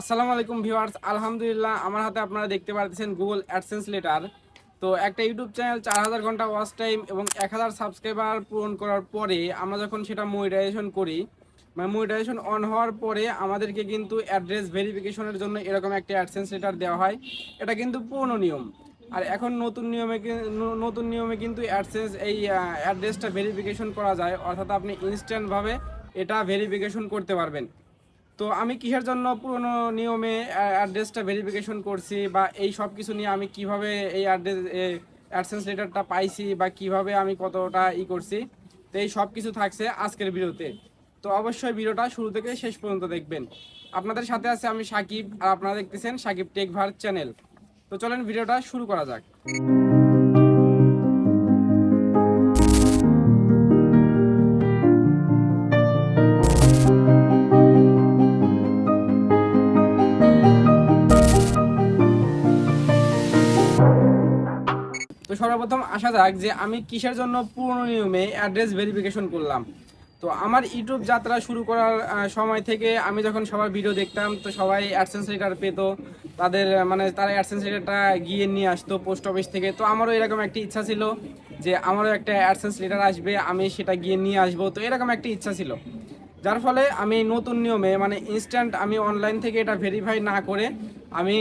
আসসালামু আলাইকুম ভিউয়ার্স, আলহামদুলিল্লাহ আমার হাতে আপনারা দেখতে পাচ্ছেন গুগল অ্যাডসেন্স লেটার তো একটা ইউটিউব চ্যানেল চার হাজার ঘণ্টা ওয়াচ টাইম এবং এক হাজার সাবস্ক্রাইবার পূরণ করার পরে আমরা যখন সেটা মনিটাইজেশন করি মানে মনিটাইজেশন অন হওয়ার পরে আমাদেরকে কিন্তু অ্যাড্রেস ভেরিফিকেশনের জন্য এরকম একটা অ্যাডসেন্স লেটার দেওয়া হয়। এটা কিন্তু পুরনো নিয়ম। আর এখন নতুন নিয়মে নতুন নিয়মে কিন্তু অ্যাডসেন্স এই অ্যাড্রেসটা ভেরিফিকেশন করা যায়। অর্থাৎ আপনি ইনস্ট্যান্টভাবে এটা ভেরিফিকেশন করতে পারবেন। তো আমি কিসের জন্য পুরনো নিয়মে অ্যাড্রেসটা ভেরিফিকেশন করছি বা এই সব কিছু নিয়ে আমি কীভাবে এই অ্যাড্রেস অ্যাডসেন্স লেটারটা পাইছি বা কীভাবে আমি কতটা ই করছি, তো এই সব কিছু থাকছে আজকের ভিডিওতে। তো অবশ্যই ভিডিওটা শুরু থেকে শেষ পর্যন্ত দেখবেন। আপনাদের সাথে আছে আমি সাকিব, আর আপনারা দেখতেছেন সাকিব টেক ভার চ্যানেল। তো চলেন ভিডিওটা শুরু করা যাক। সর্বপ্রথম আসা যাক যে আমি কিসের জন্য পুরনো নিয়মে অ্যাড্রেস ভেরিফিকেশন করলাম। তো আমার ইউটিউব যাত্রা শুরু করার সময় থেকে আমি যখন সবার ভিডিও দেখতাম, তো সবাই অ্যাডসেন্স লেটার পেত, তাদের মানে তারা অ্যাডসেন্স লেটারটা গিয়ে নিয়ে আসতো পোস্ট অফিস থেকে। তো আমারও এরকম একটা ইচ্ছা ছিল যে আমারও একটা অ্যাডসেন্স লেটার আসবে, আমি সেটা গিয়ে নিয়ে আসব। তো এরকম একটা ইচ্ছা ছিল। যার ফলে আমি নতুন নিয়মে মানে ইনস্ট্যান্ট আমি অনলাইন থেকে এটা ভেরিফাই না করে আমি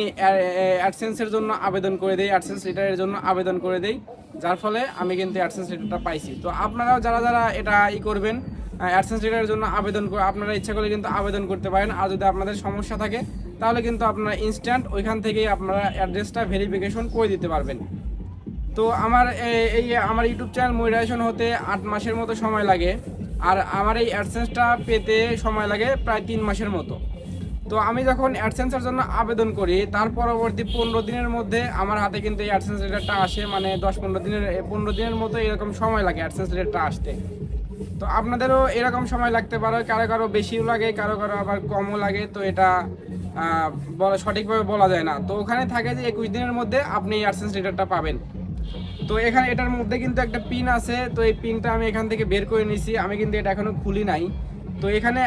অ্যাডসেন্সের জন্য আবেদন করে দিই অ্যাডসেন্স লেটারের জন্য আবেদন করে দিই। যার ফলে আমি কিন্তু অ্যাডসেন্স লেটারটা পাইছি। তো আপনারাও যারা যারা এটা ই করবেন অ্যাডসেন্স লেটারের জন্য আবেদন আপনারা ইচ্ছা করলে কিন্তু আবেদন করতে পারেন। আর যদি আপনাদের সমস্যা থাকে, তাহলে কিন্তু আপনারা ইনস্ট্যান্ট ওইখান থেকেই আপনারা অ্যাড্রেসটা ভেরিফিকেশন করে দিতে পারবেন। তো আমার এই আমার ইউটিউব চ্যানেল মনিটাইজেশন হতে আট মাসের মতো সময় লাগে। আর আমার এই অ্যাডসেন্সটা পেতে সময় লাগে প্রায় তিন মাসের মতো। তো আমি যখন অ্যাডসেন্সের জন্য আবেদন করি, তার পরবর্তী পনেরো দিনের মধ্যে আমার হাতে কিন্তু এই অ্যাডসেন্স লেটারটা আসে মানে দশ পনেরো দিনের পনেরো দিনের মতো এরকম সময় লাগে অ্যাডসেন্স লেটারটা আসতে। তো আপনাদেরও এরকম সময় লাগতে পারে, কারও কারও বেশিও লাগে, কারও কারও আবার কমও লাগে, তো এটা বলা, সঠিকভাবে বলা যায় না। তো ওখানে থাকে যে একুশ দিনের মধ্যে আপনি অ্যাডসেন্স লেটারটা পাবেন। তো এখানে এটার মধ্যে কিন্তু একটা পিন আছে, তো এই পিনটা আমি এখান থেকে বের করে নিছি আমি কিন্তু এটা এখনও খুলি নাই। তো এখানে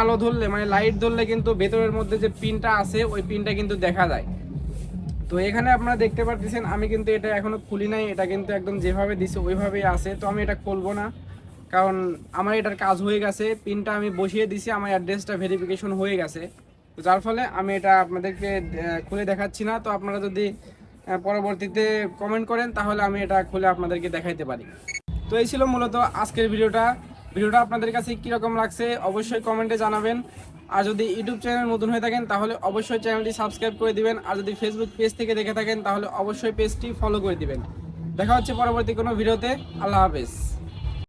আলো ধরলে মানে লাইট ধরলে কিন্তু ভেতরের মধ্যে যে পিনটা আছে, ওই পিনটা কিন্তু দেখা যায়। তো এখানে আপনারা দেখতে পাচ্ছেন আমি কিন্তু এটা এখনও খুলি নাই, এটা কিন্তু একদম যেভাবে দিছে ওইভাবেই আছে, তো আমি এটা খুলবো না। কারণ আমার এটার কাজ হয়ে গেছে, পিনটা আমি বসিয়ে দিছি, আমার অ্যাড্রেসটা ভেরিফিকেশন হয়ে গেছে। তো যার ফলে আমি এটা আপনাদেরকে খুলে দেখাচ্ছি না, তো আপনারা যদি পরবর্তীতে কমেন্ট করেন, তাহলে আমি এটা খুলে আপনাদেরকে দেখাইতে পারি। তো এই ছিল মূলত আজকের ভিডিওটা। ভিডিওটা আপনাদের কাছে কীরকম লাগছে অবশ্যই কমেন্টে জানাবেন। আর যদি ইউটিউব চ্যানেল নতুন হয়ে থাকেন, তাহলে অবশ্যই চ্যানেলটি সাবস্ক্রাইব করে দিবেন। আর যদি ফেসবুক পেজ থেকে দেখে থাকেন, তাহলে অবশ্যই পেজটি ফলো করে দিবেন। দেখা হচ্ছে পরবর্তী কোনো ভিডিওতে। আল্লাহ হাফেজ।